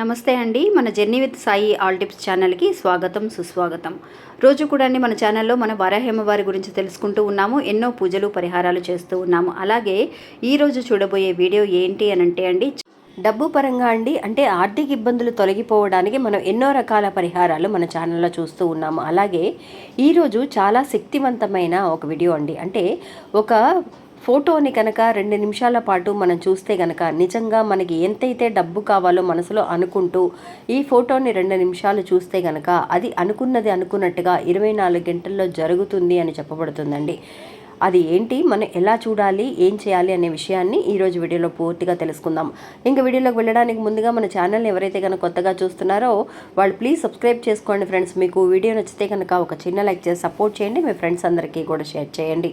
నమస్తే అండి. మన journey with Sai all tips ఛానల్కి స్వాగతం సుస్వాగతం. రోజు కూడా అండి మన ఛానల్లో మన వారాహేమవారి గురించి తెలుసుకుంటూ ఉన్నాము ఎన్నో పూజలు పరిహారాలు చేస్తూ ఉన్నాము. అలాగే ఈరోజు చూడబోయే వీడియో ఏంటి అని అంటే అండి డబ్బు పరంగా అండి అంటే ఆర్థిక ఇబ్బందులు తొలగిపోవడానికి మనం ఎన్నో రకాల పరిహారాలు మన ఛానల్లో చూస్తూ ఉన్నాము. అలాగే ఈరోజు చాలా శక్తివంతమైన ఒక వీడియో అండి. అంటే ఒక ఫోటోని కనుక రెండు నిమిషాల పాటు మనం చూస్తే కనుక నిజంగా మనకి ఎంతైతే డబ్బు కావాలో మనసులో అనుకుంటూ ఈ ఫోటోని రెండు నిమిషాలు చూస్తే కనుక అది అనుకున్నది అనుకున్నట్టుగా ఇరవై నాలుగు గంటల్లో జరుగుతుంది అని చెప్పబడుతుందండి. అది ఏంటి? మనం ఎలా చూడాలి? ఏం చేయాలి అనే విషయాన్ని ఈరోజు వీడియోలో పూర్తిగా తెలుసుకుందాం. ఇంకా వీడియోలోకి వెళ్ళడానికి ముందుగా మన ఛానల్ని ఎవరైతే కనుక కొత్తగా చూస్తున్నారో వాళ్ళు ప్లీజ్ సబ్స్క్రైబ్ చేసుకోండి ఫ్రెండ్స్. మీకు వీడియో నచ్చితే కనుక ఒక చిన్న లైక్ చేసి సపోర్ట్ చేయండి. మీ ఫ్రెండ్స్ అందరికీ కూడా షేర్ చేయండి.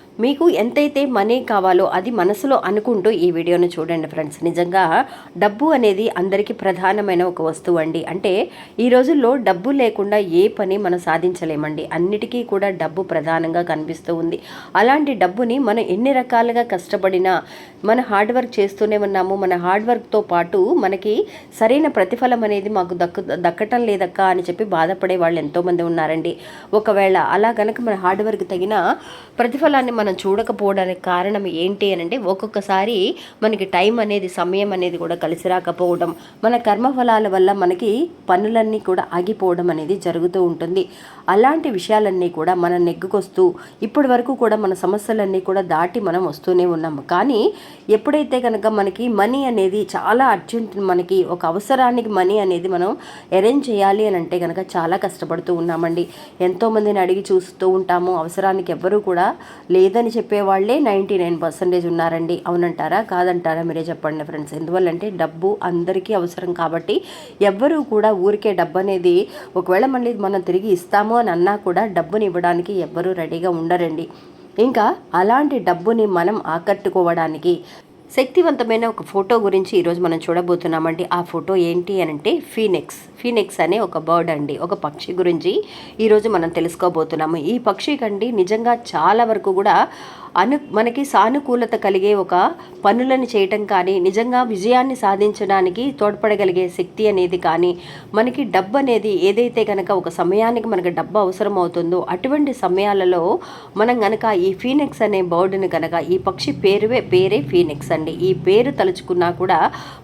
మీకు ఎంతైతే మనీ కావాలో అది మనసులో అనుకుంటూ ఈ వీడియోను చూడండి ఫ్రెండ్స్. నిజంగా డబ్బు అనేది అందరికీ ప్రధానమైన ఒక వస్తువు అండి. అంటే ఈ రోజుల్లో డబ్బు లేకుండా ఏ పని మనం సాధించలేమండి. అన్నిటికీ కూడా డబ్బు ప్రధానంగా కనిపిస్తూ ఉంది. అలాంటి డబ్బుని మనం ఎన్ని రకాలుగా కష్టపడినా మన హార్డ్ వర్క్ చేస్తూనే ఉన్నాము మన హార్డ్ వర్క్తో పాటు మనకి సరైన ప్రతిఫలం అనేది మాకు దక్కు దక్కటం లేదక్క అని చెప్పి బాధపడే వాళ్ళు ఎంతోమంది ఉన్నారండి. ఒకవేళ అలా కనుక మన హార్డ్ వర్క్ తగిన ప్రతిఫలాన్ని మనం చూడకపోవడానికి కారణం ఏంటి అని అంటే ఒక్కొక్కసారి మనకి టైం అనేది సమయం అనేది కూడా కలిసి రాకపోవడం. మన కర్మఫలాల వల్ల మనకి పనులన్నీ కూడా ఆగిపోవడం అనేది జరుగుతూ ఉంటుంది. అలాంటి విషయాలన్నీ కూడా మన నెగ్గుకొస్తూ ఇప్పటి వరకు కూడా మన సమస్యలన్నీ కూడా దాటి మనం వస్తూనే ఉన్నాము కానీ ఎప్పుడైతే కనుక మనకి మనీ అనేది చాలా అర్జెంట్ మనకి ఒక అవసరానికి మనీ అనేది మనం అరేంజ్ చేయాలి అని అంటే కనుక చాలా కష్టపడుతూ ఉన్నామండి. ఎంతోమందిని అడిగి చూస్తూ ఉంటాము. అవసరానికి ఎవ్వరూ కూడా లేదని చెప్పేవాళ్ళే నైంటీ నైన్ పర్సెంటేజ్ ఉన్నారండి. అవునంటారా? కాదంటారా? మీరే చెప్పండి ఫ్రెండ్స్. ఎందువల్లంటే డబ్బు అందరికీ అవసరం కాబట్టి ఎవ్వరూ కూడా ఊరికే డబ్బు అనేది ఒకవేళ మళ్ళీ మనం తిరిగి ఇస్తాము అని అన్నా కూడా డబ్బుని ఇవ్వడానికి ఎవ్వరూ రెడీగా ఉండరండి. ఇంకా అలాంటి డబ్బుని మనం ఆకట్టుకోవడానికి శక్తివంతమైన ఒక ఫోటో గురించి ఈరోజు మనం చూడబోతున్నామండి. ఆ ఫోటో ఏంటి అని అంటే ఫీనెక్స్. ఫీనెక్స్ అనే ఒక బర్డ్ అండి. ఒక పక్షి గురించి ఈరోజు మనం తెలుసుకోబోతున్నాము. ఈ పక్షి కండి నిజంగా చాలా వరకు కూడా అను మనకి సానుకూలత కలిగే ఒక పనులను చేయటం కానీ నిజంగా విజయాన్ని సాధించడానికి తోడ్పడగలిగే శక్తి అనేది కానీ మనకి డబ్బు అనేది ఏదైతే కనుక ఒక సమయానికి మనకు డబ్బు అవసరం అవుతుందో అటువంటి సమయాలలో మనం కనుక ఈ ఫీనెక్స్ అనే బర్డ్ని కనుక ఈ పక్షి పేరువే పేరే ఫీనెక్స్ అండి ఈ పేరు తలుచుకున్నా కూడా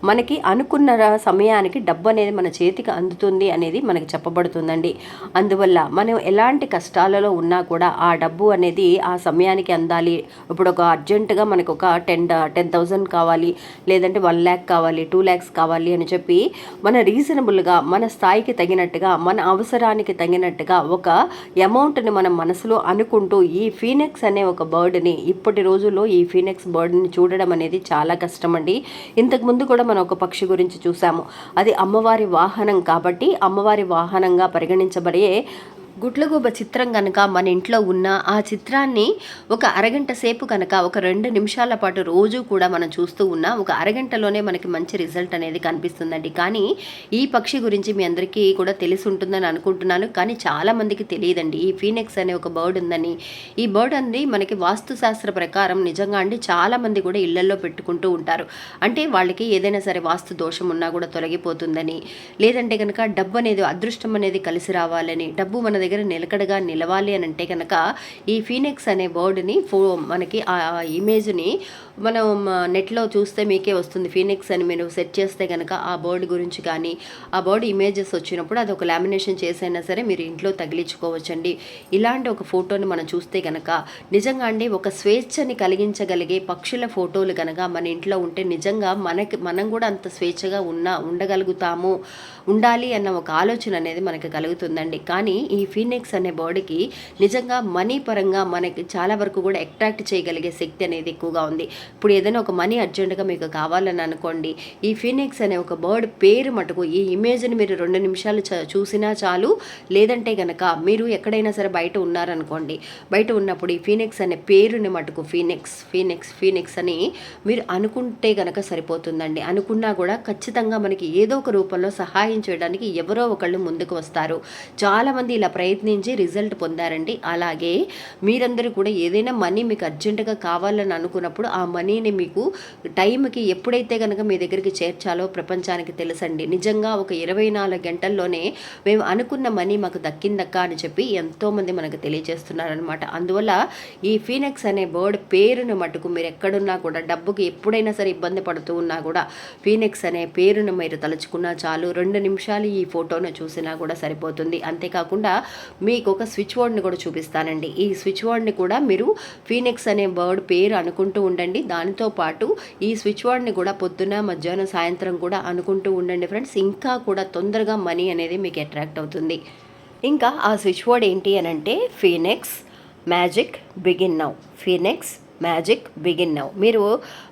మనకి అనుకున్న సమయానికి డబ్బు అనేది మన చేతికి అందుతుంది అనేది మనకి చెప్పబడుతుందండి. అందువల్ల మనం ఎలాంటి కష్టాలలో ఉన్నా కూడా ఆ డబ్బు అనేది ఆ సమయానికి అందాలి. ఇప్పుడు ఒక అర్జెంటుగా మనకు ఒక టెన్ టెన్ థౌజండ్ కావాలి లేదంటే వన్ ల్యాక్ కావాలి టూ ల్యాక్స్ కావాలి అని చెప్పి మన రీజనబుల్గా మన స్థాయికి తగినట్టుగా మన అవసరానికి తగినట్టుగా ఒక అమౌంట్ని మనం మనసులో అనుకుంటూ ఈ ఫీనెక్స్ అనే ఒక బర్డ్ని ఇప్పటి రోజుల్లో ఈ ఫీనెక్స్ బర్డ్ని చూడడం అనేది చాలా కష్టం అండి ఇంతకు ముందు కూడా మనం ఒక పక్షి గురించి చూసాము. అది అమ్మవారి వాహనం కాబట్టి అమ్మవారి వాహనంగా పరిగణించబడే గుడ్లగూబ చిత్రం కనుక మన ఇంట్లో ఉన్న ఆ చిత్రాన్ని ఒక అరగంట సేపు కనుక ఒక రెండు నిమిషాల పాటు రోజు కూడా మనం చూస్తూ ఉన్నా ఒక అరగంటలోనే మనకి మంచి రిజల్ట్ అనేది కనిపిస్తుందండి. కానీ ఈ పక్షి గురించి మీ అందరికీ కూడా తెలిసి ఉంటుందని అనుకుంటున్నాను. కానీ చాలా మందికి తెలియదండి. ఈ ఫీనెక్స్ అనే ఒక బర్డ్ ఉందని. ఈ బర్డ్ అనేది మనకి వాస్తుశాస్త్ర ప్రకారం నిజంగా అండి చాలా మంది కూడా ఇళ్ళలో పెట్టుకుంటూ ఉంటారు. అంటే వాళ్ళకి ఏదైనా సరే వాస్తు దోషం ఉన్నా కూడా తొలగిపోతుందని. లేదంటే కనుక డబ్బు అనేది అదృష్టం అనేది కలిసి రావాలని డబ్బు మన దగ్గర నిలకడగా నిలవాలి అని అంటే కనుక ఈ ఫీనిక్స్ అనే బర్డ్ని ఫో మనకి ఆ ఇమేజ్ని మనం నెట్లో చూస్తే మీకే వస్తుంది. ఫీనిక్స్ అని మీరు సెట్ చేస్తే కనుక ఆ బర్డ్ గురించి కానీ ఆ బర్డ్ ఇమేజెస్ వచ్చినప్పుడు అది ఒక లామినేషన్ చేసైనా సరే మీరు ఇంట్లో తగిలించుకోవచ్చండి. ఇలాంటి ఒక ఫోటోని మనం చూస్తే కనుక నిజంగా అండి ఒక స్వేచ్ఛని కలిగించగలిగే పక్షుల ఫోటోలు కనుక మన ఇంట్లో ఉంటే నిజంగా మనకి మనం కూడా అంత స్వేచ్ఛగా ఉన్న ఉండగలుగుతాము ఉండాలి అన్న ఒక ఆలోచన అనేది మనకి కలుగుతుందండి. కానీ ఈ ఫీనిక్స్ అనే బాడీకి నిజంగా మనీ పరంగా మనకి చాలా వరకు కూడా అట్రాక్ట్ చేయగలిగే శక్తి అనేది ఎక్కువగా ఉంది. ఇప్పుడు ఏదైనా ఒక మనీ అర్జెంటుగా మీకు కావాలని అనుకోండి ఈ ఫీనిక్స్ అనే ఒక బర్డ్ పేరు మటుకు ఈ ఇమేజ్ని మీరు రెండు నిమిషాలు చ చూసినా చాలు. లేదంటే కనుక మీరు ఎక్కడైనా సరే బయట ఉన్నారనుకోండి బయట ఉన్నప్పుడు ఈ ఫీనిక్స్ అనే పేరుని మటుకు ఫీనిక్స్ ఫీనిక్స్ ఫీనిక్స్ అని మీరు అనుకుంటే కనుక సరిపోతుందండి. అనుకున్నా కూడా ఖచ్చితంగా మనకి ఏదో ఒక రూపంలో సహాయం చేయడానికి ఎవరో ఒకళ్ళు ముందుకు వస్తారు. చాలామంది ఇలా ప్రయత్నించి రిజల్ట్ పొందారండి. అలాగే మీరందరూ కూడా ఏదైనా మనీ మీకు అర్జెంటుగా కావాలని అనుకున్నప్పుడు ఆ మనీని మీకు టైంకి ఎప్పుడైతే కనుక మీ దగ్గరికి చేర్చాలో ప్రపంచానికి తెలుసండి. నిజంగా ఒక ఇరవై నాలుగు గంటల్లోనే మేము అనుకున్న మనీ మాకు దక్కిందక్క అని చెప్పి ఎంతోమంది మనకు తెలియజేస్తున్నారనమాట అందువల్ల ఈ ఫీనెక్స్ అనే బర్డ్ పేరును మటుకు మీరు ఎక్కడున్నా కూడా డబ్బుకి ఎప్పుడైనా సరే ఇబ్బంది పడుతూ ఉన్నా కూడా ఫీనెక్స్ అనే పేరును మీరు తలుచుకున్నా చాలు. రెండు నిమిషాలు ఈ ఫోటోను చూసినా కూడా సరిపోతుంది. అంతేకాకుండా మీకు ఒక స్విచ్ బోర్డ్ని కూడా చూపిస్తానండి. ఈ స్విచ్ బోర్డ్ని కూడా మీరు ఫీనిక్స్ అనే బర్డ్ పేరు అనుకుంటూ ఉండండి. దానితో పాటు ఈ స్విచ్ బోర్డ్ని కూడా పొద్దున మధ్యాహ్నం సాయంత్రం కూడా అనుకుంటూ ఉండండి ఫ్రెండ్స్. ఇంకా కూడా తొందరగా మనీ అనేది మీకు అట్రాక్ట్ అవుతుంది. ఇంకా ఆ స్విచ్ బోర్డ్ ఏంటి అని అంటే Phoenix magic begin now. Phoenix magic begin now. మీరు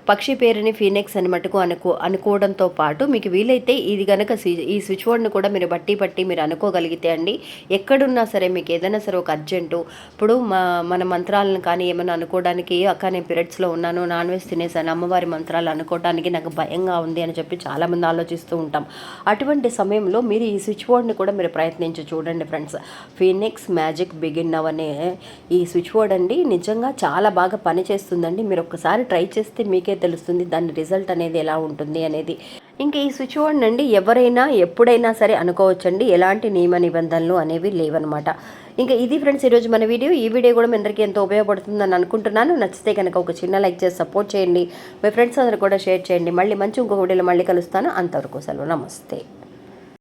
పక్షి పేరుని ఫీనిక్స్ అని మటుకు అనుకో అనుకోవడంతో పాటు మీకు వీలైతే ఇది కనుక ఈ స్విచ్ బోర్డ్ని కూడా మీరు బట్టి బట్టి మీరు అనుకోగలిగితే అండి. ఎక్కడున్నా సరే మీకు ఏదైనా సరే ఒక అర్జెంటు. ఇప్పుడు మా మన మంత్రాలను కానీ ఏమైనా అనుకోవడానికి అక్క నేను పీరియడ్స్లో ఉన్నాను నాన్ వెజ్ తినేసాను అమ్మవారి మంత్రాలు అనుకోవడానికి నాకు భయంగా ఉంది అని చెప్పి చాలామంది ఆలోచిస్తూ ఉంటాం. అటువంటి సమయంలో మీరు ఈ స్విచ్ బోర్డ్ని కూడా మీరు ప్రయత్నించి చూడండి friends. Phoenix magic begin now అనే ఈ స్విచ్ బోర్డ్ అండి నిజంగా చాలా బాగా చేస్తుందండి. మీరు ఒక్కసారి ట్రై చేస్తే మీకే తెలుస్తుంది దాని రిజల్ట్ అనేది ఎలా ఉంటుంది అనేది. ఇంకా ఈ స్విచ్ బోర్డ్ నుండి ఎవరైనా ఎప్పుడైనా సరే అనుకోవచ్చండి. ఎలాంటి నియమ నిబంధనలు అనేవి లేవన్నమాట ఇంకా ఇది ఫ్రెండ్స్ ఈరోజు మన వీడియో. ఈ వీడియో కూడా మీ అందరికీ ఎంతో ఉపయోగపడుతుందని అనుకుంటున్నాను. నచ్చితే కనుక ఒక చిన్న లైక్ చేసి సపోర్ట్ చేయండి. మీ ఫ్రెండ్స్ అందరూ కూడా షేర్ చేయండి. మళ్ళీ మంచి ఇంకొక వీడియోలో మళ్ళీ కలుస్తాను. అంతవరకు సెలవు. నమస్తే.